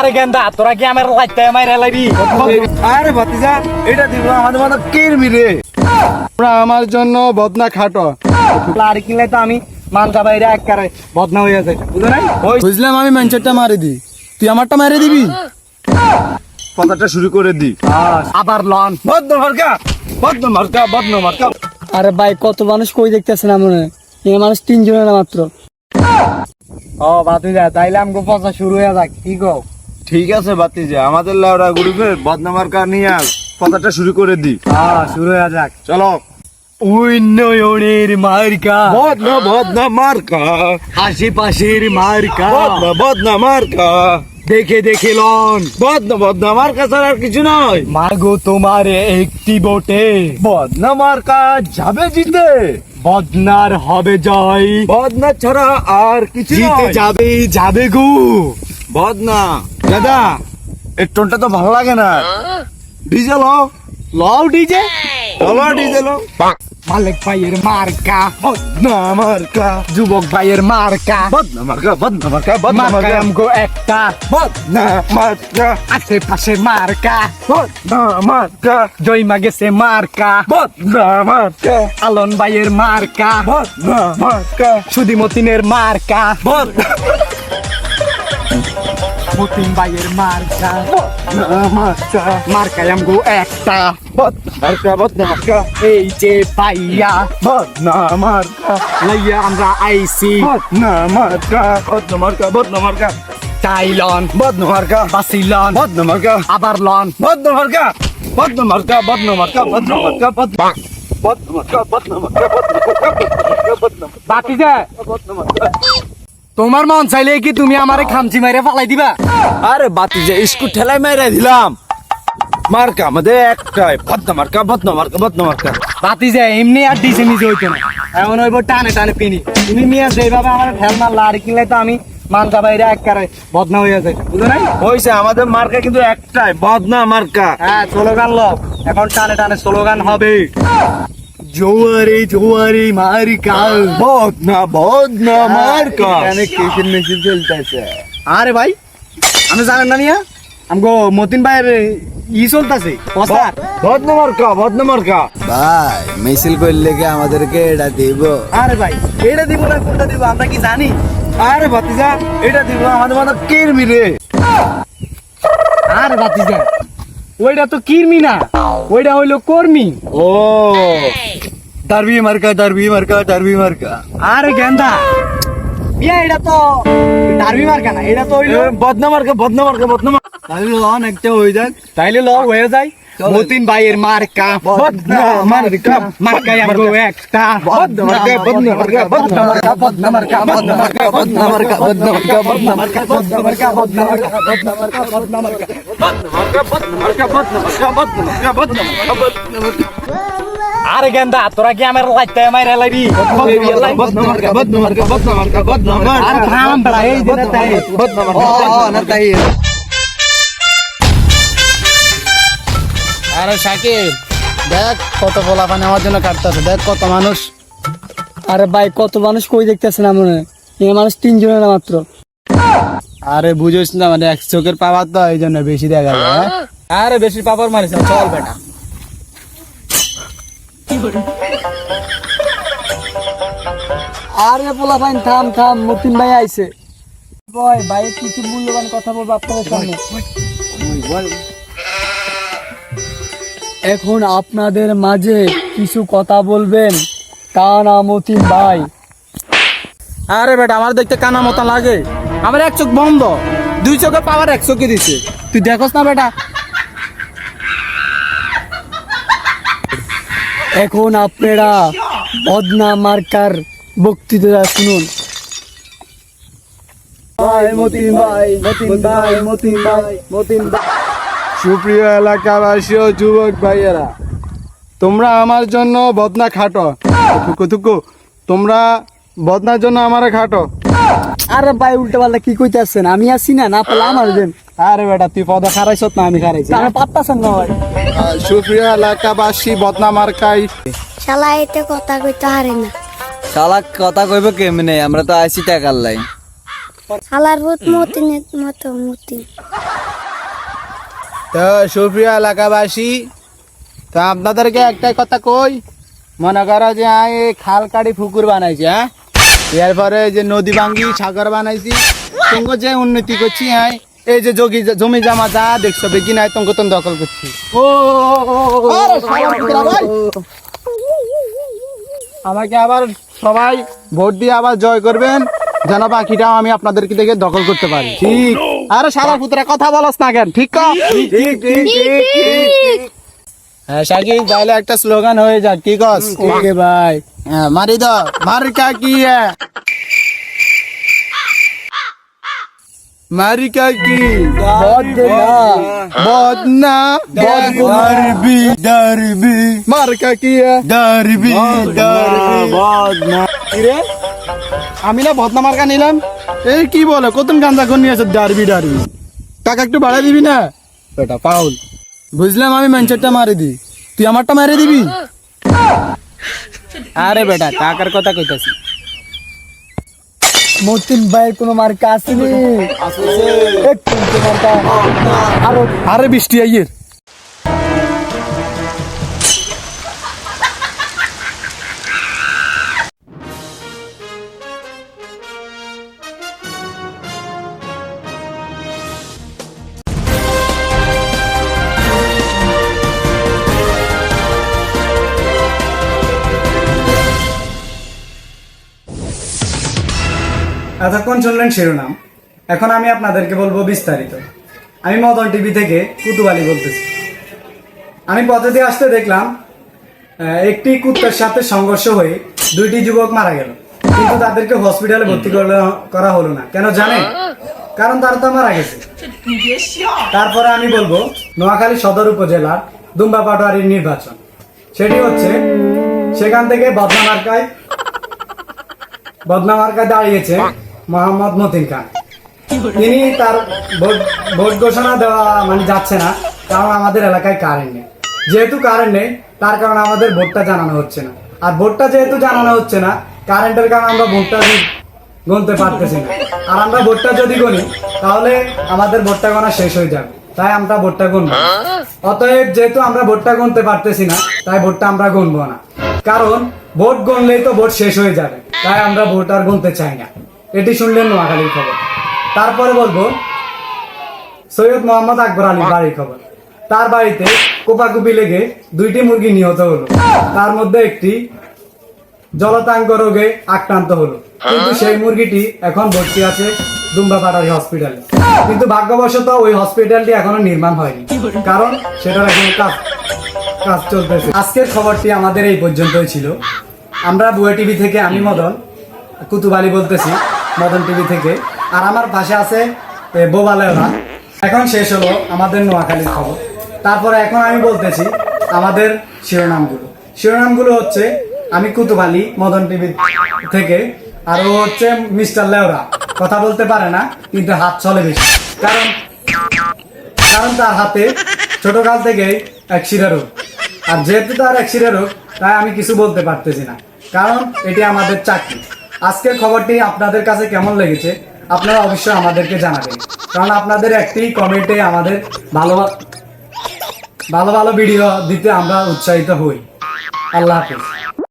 আরে গেন্দা তোরা কি আমার লাইতে মাইরা লাইবি? আরে ভাতিজা এটা দিব আমাদের মতো কেরমি রে। তোমরা আমার জন্য বদনা খাটো। লাড়ি কিনলে তো আমি মানকা বাইরে এক কারে বদনা হয়ে যায় বুঝো নাই? বুঝলাম আমি ম্যানচেটটা মারি দি। তুই আমারটা মারি দিবি? কথাটা শুরু করে দি। আবার লন। বদ্ধ মার্কা বদ্ধ মার্কা বদ্ধ মার্কা। আরে ভাই কত মানুষ কই দেখতেছে না মনে? এই মানুষ তিনজনের না মাত্র। ও বাতি যা তাইলে আমগো পচা শুরু হয়ে যাক। কি গো ঠিক আছে ভাতিজা আমাদের লাউড়া গ্রুপের বদনা মার্কা নিয়ে কথাটা শুরু করে দি। হ্যাঁ শুরু হয়ে যাক। চলো। উন্নয়নের মার্কা। বদনা বদনা মার্কা। আশেপাশের মার্কা। বদনা বদনা মার্কা। দেখে দেখে লন। বদনা বদনা মার্কা ছাড়া আর কিছু নয়। মাগো তোমার একটি বোটে। বদনা মার্কা যাবে জিতে। বদনার হবে জয়। বদনা ছাড়া আর কিছু জিতে নয়। যাবে যাবে গো। বদনা দাদা এই টোনটা তো ভালো লাগে না। ডিজে লো। লও ডিজে। চলো ডিজে লো। মালিক ভাইয়ের মার্কা বদনা মার্কা যুবক ভাইয়ের মার্কা। বদনা মার্কা বদনা মার্কা বদনা মার্কা মার্কা। আমগো একটা বদনা মার্কা। আশেপাশে মার্কা বদনা মার্কা। জয় মাগেছে মার্কা বদনা মার্কা। আলন ভাইয়ের মার্কা বদনা মার্কা। সুদিমতিনের মার্কা বদনা মতিন ভাইয়ের মার্কা মার্কা মার্কা আমগো একটা বদমার্কা বদমার্কা এই যে ভাইয়া বদমার্কা লাইয়া আমরা আইসি বদমার্কা বদমার্কা বদমার্কা টাইলন বদমার্কা বাসিলন বদমার্কা আবার লন বদমার্কা বদমার্কা বদমার্কা বদমার্কা বদমার্কা বাতিজা তোমার মন চাইলে কি তুমি আমারে খামচি মাইরে ফালাই দিবা? আরে বাতি যে স্কুল ঠেলায় মেরে দিলাম। মার্কা আমাদের একটাই বদনা মার্কা বদনা মার্কা বদনা মার্কা। বাতি যে এমনি আর ডিসে নিজে হইতো না। এমন হইব টানে টানে পিনি। তুমি নিয়ে যেভাবে আমার ঠেল মারলা আর কিনলে তো আমি মানকা বাইরে এক কারে বদনা হয়ে যায় বুঝো নাই? হয়েছে আমাদের মার্কা কিন্তু একটাই বদনা মার্কা। হ্যাঁ স্লোগান লো। এখন টানে টানে স্লোগান হবে জোয়ারে জোয়ারে মারিকা বদনা বদনা মার্কা এখানে কিসের মেশিন চলতেছে। আরে ভাই আমি জানেন না নিয়া আমগো মতিন ভাইয়ের ই চলতেছে প্রচার বদনা মার্কা বদনা মার্কা ভাই মিছিল করলে কি আমাদেরকে এটা দিব? আরে ভাই এটা দিব না কোনটা দিব আমরা কি জানি? আরে ভাতিজা এটা দিব আমাদের মতো কেরমি রে। আরে যা ওইটা তো কিরমি না ওইটা হইল কর্মী। ও ডারবি মার্কা ডারবি মার্কা ডারবি মার্কা আরে গেন্দা ইয়া এটা তো ডারবি মার্কা না এটা তো বদনা মার্কা বদনা মার্কা বদনা মার্কা তাহলে লন একটা হয়ে যাক তাইলে ল হয়ে যায় মতিন ভাইয়ের মার্কা বদনা মার্কা মার্কা আমগো একটা বদনা মার্কা বদনা মার্কা বদনা মার্কা বদনা মার্কা বদনা মার্কা বদনা মার্কা বদনা মার্কা বদনা মার্কা বদনা মার্কা বদনা মার্কা বদনা মার্কা বদনা মার্কা মার্কা বদনা মার্কা বদনা মার্কা বদনা মার্কা বদনা মার্কা আরে গেন্দা তোরা কি আমার লাইতে মাইরা বদনা আর মার্কা বড়া এই যে তাই ও না তাই। আরে শাকিল দেখ কত পোলা পানি আমার জন্য কাটতেছে দেখ কত মানুষ। আরে ভাই কত মানুষ কই দেখতেছে না মনে হয়? এই মানুষ তিনজনের না মাত্র। আরে বুঝোস না মানে এক চোখের পাওয়ার তো এই জন্য বেশি দেখা যায় হ্যাঁ? আরে বেশি পাপড় মারিস চল বেটা। আরে পোলা ভাই থাম থাম মতিন ভাই আইছে। বয় ভাই কিছু মূল্যবান কথা বলব আপনাদের সামনে। এখন আপনাদের মাঝে কিছু কথা বলবেন। তা না মতিন ভাই। আরে বেটা আমার দেখতে কানা মতো লাগে। আমার এক চোখ বন্ধ দুই চোখে পাওয়ার এক চোখে দিছে। তুই দেখোস না বেটা এখন আপনারা বদনা মার্কার বক্তৃতা শুনুন। সুপ্রিয় এলাকাবাসী ও যুবক ভাইয়েরা তোমরা আমার জন্য বদনা খাটো। থুকু থুকু। তোমরা বদনার জন্য আমারে খাটো। আরে ভাই উল্টা পাল্টা কি কইতাছেন? আমি আছি না না পারলে আমার দেন আরে বেটা তুই পদা খারাইছ না আমি খারাইছি আমি পাত্তাছেন না ভাই। সুপ্রিয় এলাকাবাসী বদনা মার্কাই শালা এতে কথা কইতে হারে না। শালা কথা কইব কেমনে? আমরা তো আইসি টাকার লাই। হালার ভূত মতিনের মতো মতি তো সুপ্রিয় এলাকাবাসী তো আপনাদেরকে একটাই কথা কই। মনে করো যে খাল কাটি ফুকুর বানাইছে হ্যাঁ? এরপরে যে নদী ভাঙ্গি সাগর বানাইছি তোমাকে যে উন্নতি করছি হ্যাঁ এই যে জমি জমি জামা যা দেখছ বেগি নাই তোমাকে তো দখল করছি ভাই। আমাকে আবার সবাই ভোট দিয়ে আবার জয় করবেন যেন বাকিটাও আমি আপনাদেরকে দেখে দখল করতে পারি ঠিক আরে সারা পুত্রা কথা বলস না কেন ঠিক? ঠিক ঠিক ঠিক ঠিক হ্যাঁ শাকিব তাহলে একটা স্লোগান হয়ে যাক কি কস ওকে ভাই হ্যাঁ মারি দাও মারিকা কি হ্যাঁ মারিকা কি বদনা ডারবি ডারবি মার্কা কি হ্যাঁ ডারবি ডারবি বদনা রে আমি না বদনা মার্কা নিলাম এই কি বলে কত গান্দা কোন নিয়ে আছে ডারবি ডারবি টাকা একটু বাড়াই দিবি না বেটা পাউল বুঝলাম আমি ম্যানচেটটা মারি দি তুই আমারটা মারি দিবি আরে বেটা কাকার কথা কইতাছি। মতিন ভাইয়ের কোনো মার্কা আসেনি। আরও আরে বৃষ্টি আইয়ের। এতক্ষণ শুনলেন শিরোনাম? এখন আমি আপনাদেরকে বলব বিস্তারিত। আমি মদন টিভি থেকে কুতুবালি বলতেছি। আমি পথে দিয়ে আসতে দেখলাম একটি কুত্তার সাথে সংঘর্ষ হয়ে দুইটি যুবক মারা গেল। কিন্তু তাদেরকে হসপিটালে ভর্তি করা হলো না। কেন জানেন কারণ তারা তো মারা গেছে। তারপরে আমি বলব নোয়াখালী সদর উপজেলার দুম্বা পাটোয়ারির নির্বাচন। সেটি হচ্ছে সেখান থেকে বদনা মার্কায় বদনা দাঁড়িয়েছে মোহাম্মদ মতিন খান। তিনি তার ভোট ঘোষণা দেওয়া মানে যাচ্ছে না, কারণ আমাদের এলাকায় কারেন্ট নেই। যেহেতু কারেন্ট নেই, তার কারণে আমাদের ভোটটা জানানো হচ্ছে না। আর ভোটটা যেহেতু জানানো হচ্ছে না কারেন্টের কারণে আমরা ভোটটা গুনতে পারতেছি না। আর আমরা ভোটটা যদি গুনি, তাহলে আমাদের ভোটটা গোনা শেষ হয়ে যাবে। তাই আমরা ভোটটা গুনবো অতএব যেহেতু আমরা ভোটটা গুনতে পারতেছি না, তাই ভোটটা আমরা গুনবো না। কারণ ভোট গুনলেই তো ভোট শেষ হয়ে যাবে। তাই আমরা ভোট আর গুনতে চাই না। এটি শুনলেন নোয়াখালীর খবর। তারপরে বলব সৈয়দ মোহাম্মদ আকবর আলী বাড়ির খবর। তার বাড়িতে কোপাকুপি লেগে দুইটি মুরগি নিহত হলো। তার মধ্যে একটি জলতাঙ্গ রোগে আক্রান্ত হলো। কিন্তু সেই মুরগিটি এখন ভর্তি আছে দুম্বাপাটারি হসপিটালে। কিন্তু ভাগ্যবশত ওই হসপিটালটি এখনও নির্মাণ হয়নি। কারণ সেটার এখন কাজ কাজ চলতেছে। আজকের খবরটি আমাদের এই পর্যন্তই ছিল। আমরা বুয়া টিভি থেকে আমি মদন কুতুবালি বলতেছি। মদন টিভি থেকে। আর আমার পাশে আছে এ, বোবালেওরা এখন শেষ হলো আমাদের নোয়াখালীর খবর। তারপরে এখন আমি বলতেছি আমাদের শিরোনামগুলো। শিরোনামগুলো হচ্ছে আমি কুতুবালি মদন টিভি থেকে আর ও হচ্ছে মিস্টার লেওরা। কথা বলতে পারে না কিন্তু হাত চলে বেশি। কারণ কারণ তার হাতে ছোটকাল থেকেই এক শিরা রোগ। আর যেহেতু তার এক শিরা রোগ তাই আমি কিছু বলতে পারতেছি না। কারণ এটি আমাদের চাকরি। আজকের খবরটি আপনাদের কাছে কেমন লেগেছে, আপনারা অবশ্যই আমাদেরকে জানাবেন। কারণ আপনাদের একটি কমেন্টে আমাদের ভালো ভালো ভালো ভিডিও দিতে আমরা উৎসাহিত হই। আল্লাহ হাফিজ।